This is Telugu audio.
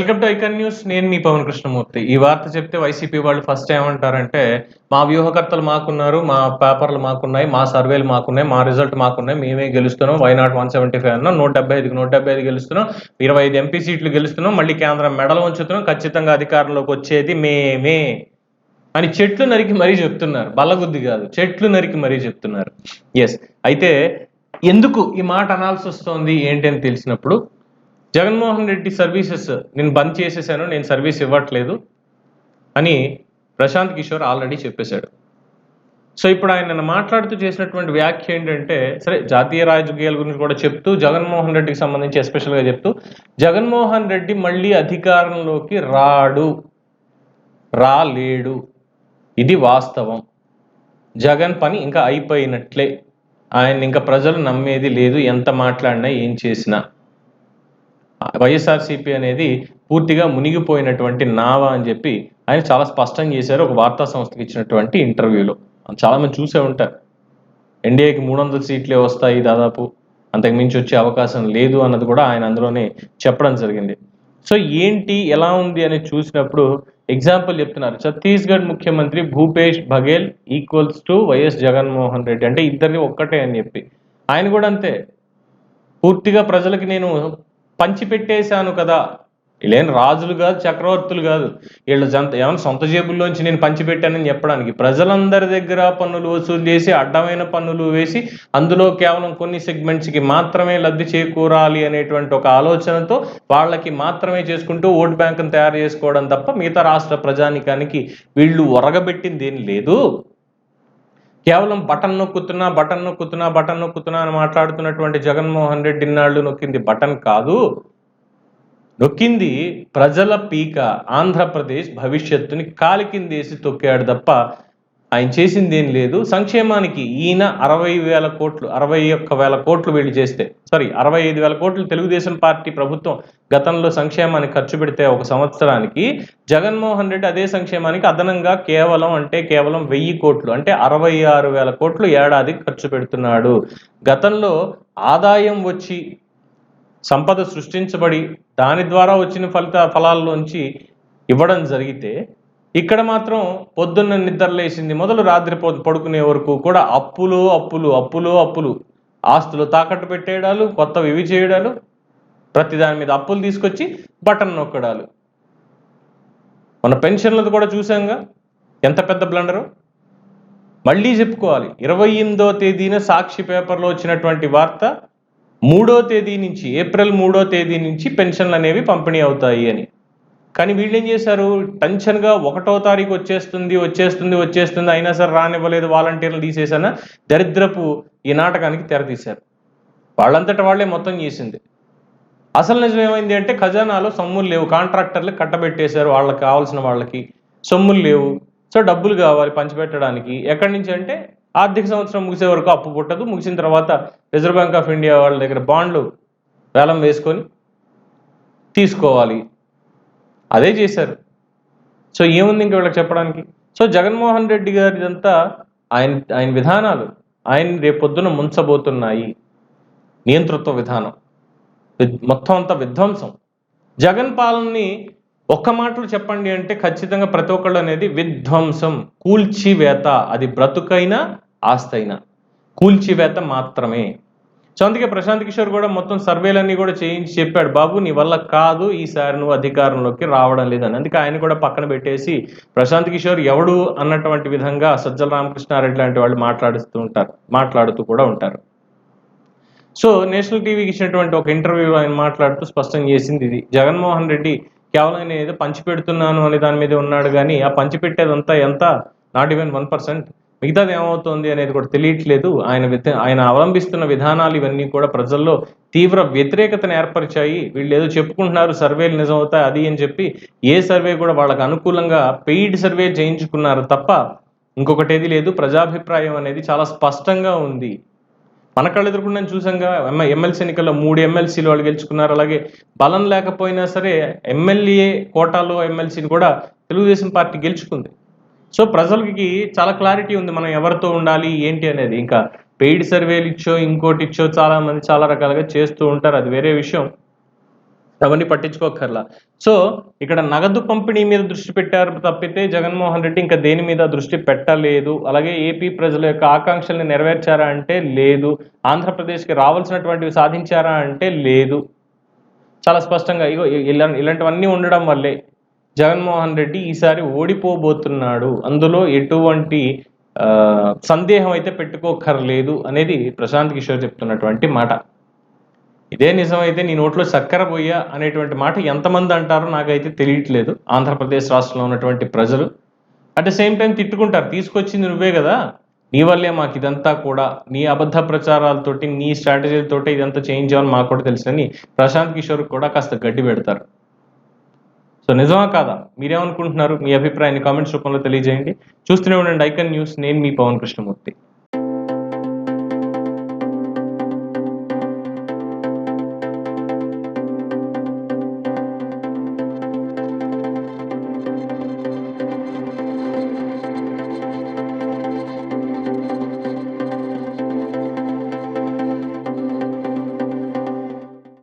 Welcome to icon news. నేను మీ పవన్ కృష్ణమూర్తి. ఈ వార్త చెప్తే వైసీపీ వాళ్ళు ఫస్ట్ ఏమంటారంటే మా వ్యూహకర్తలు మాకున్నారు మా పేపర్లు మాకున్నాయి మా సర్వేలు మాకున్నాయి మా రిజల్ట్ మాకున్నాయి మేమే గెలుస్తున్నాం why not one seventy five అన్నాం నూట డెబ్బై ఐదుకి నూట డెబ్బై ఐదు గెలుస్తున్నాం ఇరవై ఐదు ఎంపీ సీట్లు గెలుస్తున్నాం మళ్ళీ కేంద్రం మెడలు ఉంచుతున్నాం ఖచ్చితంగా అధికారంలోకి వచ్చేది మేమే అని చెట్లు నరికి మరీ చెప్తున్నారు. బల్లగుద్ది కాదు చెట్లు నరికి మరీ చెప్తున్నారు. ఎస్ అయితే ఎందుకు ఈ మాట అనాల్సి వస్తోంది ఏంటి అని తెలిసినప్పుడు జగన్మోహన్ రెడ్డి సర్వీసెస్ నేను బంద్ చేసేసాను నేను సర్వీస్ ఇవ్వట్లేదు అని ప్రశాంత్ కిషోర్ ఆల్రెడీ చెప్పేశాడు. సో ఇప్పుడు ఆయన మాట్లాడుతూ చేసినటువంటి వ్యాఖ్య ఏంటంటే సరే జాతీయ రాజకీయాల గురించి కూడా చెప్తూ జగన్మోహన్ రెడ్డికి సంబంధించి ఎస్పెషల్గా చెప్తూ జగన్మోహన్ రెడ్డి మళ్ళీ అధికారంలోకి రాడు రాలేడు. ఇది వాస్తవం. జగన్ పని ఇంకా అయిపోయినట్లే. ఆయన ఇంకా ప్రజలు నమ్మేది లేదు ఎంత మాట్లాడినా ఏం చేసినా. వైఎస్ఆర్సీపీ అనేది పూర్తిగా మునిగిపోయినటువంటి నావా అని చెప్పి ఆయన చాలా స్పష్టం చేశారు ఒక వార్తా సంస్థకి ఇచ్చినటువంటి ఇంటర్వ్యూలో. చాలా మంది చూసే ఉంటారు. ఎన్డీఏకి మూడు వందల సీట్లే వస్తాయి దాదాపు. అంతకు మించి వచ్చే అవకాశం లేదు అన్నది కూడా ఆయన అందులోనే చెప్పడం జరిగింది. సో ఏంటి ఎలా ఉంది అని చూసినప్పుడు ఎగ్జాంపుల్ చెప్తున్నారు. ఛత్తీస్గఢ్ ముఖ్యమంత్రి Bhupesh Baghel equals to YS Jaganmohan Reddy. అంటే ఇద్దరిని ఒక్కటే అని చెప్పి. ఆయన కూడా అంతే. పూర్తిగా ప్రజలకి నేను పంచిపెట్టేశాను కదా. వీళ్ళేం రాజులు కాదు చక్రవర్తులు కాదు. వీళ్ళ జంత ఏమైనా సొంత జేబుల్లోంచి నేను పంచిపెట్టానని చెప్పడానికి ప్రజలందరి దగ్గర పన్నులు వసూలు చేసి అడ్డమైన పన్నులు వేసి అందులో కేవలం కొన్ని సెగ్మెంట్స్కి మాత్రమే లబ్ధి చేకూరాలి అనేటువంటి ఒక ఆలోచనతో వాళ్ళకి మాత్రమే చేసుకుంటూ ఓట్ బ్యాంకును తయారు చేసుకోవడం తప్ప మిగతా రాష్ట్ర ప్రజానికానికి వీళ్ళు ఒరగబెట్టింది ఏం లేదు. కేవలం బటన్ నొక్కుతున్నా బటన్ నొక్కుతున్నా బటన్ నొక్కుతున్నా అని మాట్లాడుతున్నటువంటి జగన్మోహన్ రెడ్డి నాళ్ళు నొక్కింది బటన్ కాదు. నొక్కింది ప్రజల పీక ఆంధ్రప్రదేశ్ భవిష్యత్తుని కాలికిందేసి తొక్కాడు తప్ప ఆయన చేసింది ఏం లేదు. సంక్షేమానికి ఈయన అరవై వేల కోట్లు అరవై ఒక్క వేల కోట్లు వీళ్ళు చేస్తే సారీ అరవై ఐదు వేల కోట్లు తెలుగుదేశం పార్టీ ప్రభుత్వం గతంలో సంక్షేమానికి ఖర్చు పెడితే ఒక సంవత్సరానికి జగన్మోహన్ రెడ్డి అదే సంక్షేమానికి అదనంగా కేవలం అంటే కేవలం వెయ్యి కోట్లు అంటే అరవై ఆరు వేల కోట్లు ఏడాది ఖర్చు పెడుతున్నాడు. గతంలో ఆదాయం వచ్చి సంపద సృష్టించబడి దాని ద్వారా వచ్చిన ఫలిత ఫలాల్లోంచి ఇవ్వడం జరిగితే ఇక్కడ మాత్రం పొద్దున్న నిద్రలేసింది. మొదలు రాత్రి పడుకునే వరకు కూడా అప్పులు అప్పులు అప్పులు అప్పులు. ఆస్తులు తాకట్టు పెట్టేయడాలు కొత్తవి ఇవి చేయడాలు ప్రతి దాని మీద అప్పులు తీసుకొచ్చి బటన్ నొక్కడాలు. మన పెన్షన్లది కూడా చూసాంగా ఎంత పెద్ద బ్లండరు? మళ్ళీ చెప్పుకోవాలి. ఇరవై ఎనిమిదో తేదీన సాక్షి పేపర్లో వచ్చినటువంటి వార్త మూడో తేదీ నుంచి ఏప్రిల్ మూడో తేదీ నుంచి పెన్షన్లు అనేవి పంపిణీ అవుతాయి అని. కానీ వీళ్ళు ఏం చేశారు? టెన్షన్గా ఒకటో తారీఖు వచ్చేస్తుంది వచ్చేస్తుంది వచ్చేస్తుంది అయినా సరే రానివ్వలేదు వాలంటీర్లు తీసేసాన దరిద్రపు ఈ నాటకానికి తెరతీశారు. వాళ్ళంతట వాళ్ళే మొత్తం చేసింది. అసలు నిజం ఏమైంది అంటే ఖజానాలో సొమ్ములు లేవు. కాంట్రాక్టర్లు కట్టబెట్టేశారు వాళ్ళకి కావాల్సిన వాళ్ళకి. సొమ్ములు లేవు. సో డబ్బులు కావాలి పంచిపెట్టడానికి. ఎక్కడి నుంచి అంటే ఆర్థిక సంవత్సరం ముగిసే వరకు అప్పు పుట్టదు. ముగిసిన తర్వాత రిజర్వ్ బ్యాంక్ ఆఫ్ ఇండియా వాళ్ళ దగ్గర బాండ్లు వేలం వేసుకొని తీసుకోవాలి. అదే చేశారు. సో ఏముంది ఇంకా వీళ్ళకి చెప్పడానికి? సో జగన్మోహన్ రెడ్డి గారి ఇదంతా ఆయన ఆయన విధానాలు ఆయన రేపొద్దున ముంచబోతున్నాయి. నియంతృత్వ విధానం. విద్- మొత్తం అంతా విధ్వంసం. జగన్ పాలనని ఒక్క మాటలు చెప్పండి అంటే ఖచ్చితంగా ప్రతి ఒక్కళ్ళు అనేది విధ్వంసం. కూల్చివేత. అది బ్రతుకైనా ఆస్తైనా కూల్చివేత మాత్రమే. సో అందుకే ప్రశాంత్ కిషోర్ కూడా మొత్తం సర్వేలన్నీ కూడా చేయించి చెప్పాడు బాబు నీ వల్ల కాదు ఈసారి నువ్వు అధికారంలోకి రావడం లేదని. అందుకే ఆయన కూడా పక్కన పెట్టేసి ప్రశాంత్ కిషోర్ ఎవడు అన్నటువంటి విధంగా సజ్జల రామకృష్ణారెడ్డి లాంటి వాళ్ళు మాట్లాడుతూ ఉంటారు మాట్లాడుతూ కూడా ఉంటారు. సో నేషనల్ టీవీకి ఇచ్చినటువంటి ఒక ఇంటర్వ్యూ ఆయన మాట్లాడుతూ స్పష్టం చేసింది ఇది. జగన్మోహన్ రెడ్డి కేవలం నేను ఏదో పంచి పెడుతున్నాను అనే దాని మీద ఉన్నాడు కానీ ఆ పంచి పెట్టేదంతా ఎంత? Not even one percent. మిగతాది ఏమవుతుంది అనేది కూడా తెలియట్లేదు. ఆయన ఆయన అవలంబిస్తున్న విధానాలు ఇవన్నీ కూడా ప్రజల్లో తీవ్ర వ్యతిరేకతను ఏర్పరిచాయి. వీళ్ళు ఏదో చెప్పుకుంటున్నారు సర్వేలు నిజమవుతాయి అది అని చెప్పి ఏ సర్వే కూడా వాళ్ళకు అనుకూలంగా పెయిడ్ సర్వే చేయించుకున్నారు తప్ప ఇంకొకటి ఏది లేదు. ప్రజాభిప్రాయం అనేది చాలా స్పష్టంగా ఉంది. మన కళ్ళు చూసాంగా ఎమ్మెల్సీ ఎన్నికల్లో మూడు ఎమ్మెల్సీలు వాళ్ళు గెలుచుకున్నారు. అలాగే బలం లేకపోయినా సరే ఎమ్మెల్యే కోటాలో ఎమ్మెల్సీని కూడా తెలుగుదేశం పార్టీ గెలుచుకుంది. సో ప్రజలకి చాలా క్లారిటీ ఉంది మనం ఎవరితో ఉండాలి ఏంటి అనేది. ఇంకా పెయిడ్ సర్వేలు ఇచ్చో ఇంకోటి ఇచ్చో చాలా మంది చాలా రకాలుగా చేస్తూ ఉంటారు. అది వేరే విషయం. అవన్నీ పట్టించుకోకర్లా సో ఇక్కడ నగదు పంపిణీ మీద దృష్టి పెట్టారు తప్పితే జగన్మోహన్ రెడ్డి ఇంకా దేని మీద దృష్టి పెట్టలేదు. అలాగే ఏపీ ప్రజల యొక్క ఆకాంక్షల్ని నెరవేర్చారా అంటే లేదు. ఆంధ్రప్రదేశ్కి రావాల్సినటువంటివి సాధించారా అంటే లేదు. చాలా స్పష్టంగా ఇగో ఇలా ఇలాంటివన్నీ ఉండడం వల్లే జగన్మోహన్ రెడ్డి ఈసారి ఓడిపోబోతున్నాడు. అందులో ఎటువంటి సందేహం అయితే పెట్టుకోకర్లేదు అనేది ప్రశాంత్ కిషోర్ చెప్తున్నటువంటి మాట. ఇదే నిజమైతే నీ నోట్లో చక్కెర పోయా అనేటువంటి మాట ఎంతమంది అంటారో నాకైతే తెలియట్లేదు. ఆంధ్రప్రదేశ్ రాష్ట్రంలో ఉన్నటువంటి ప్రజలు. అట్ ద సేమ్ టైం తిట్టుకుంటారు. తీసుకొచ్చింది నువ్వే కదా. నీ వల్లే మాకు ఇదంతా కూడా. నీ అబద్ధ ప్రచారాలతోటి నీ స్ట్రాటజీలతోటి ఇదంతా చేంజ్ అవ్వని మాకు కూడా తెలుసని ప్రశాంత్ కిషోర్ కూడా కాస్త గడ్డి పెడతారు. సో నిజమా కాదా? మీరేమనుకుంటున్నారు? మీ అభిప్రాయాన్ని కామెంట్స్ రూపంలో తెలియజేయండి. చూస్తూనే ఉండండి ఐకన్ న్యూస్. నేను మీ పవన్ కృష్ణమూర్తి.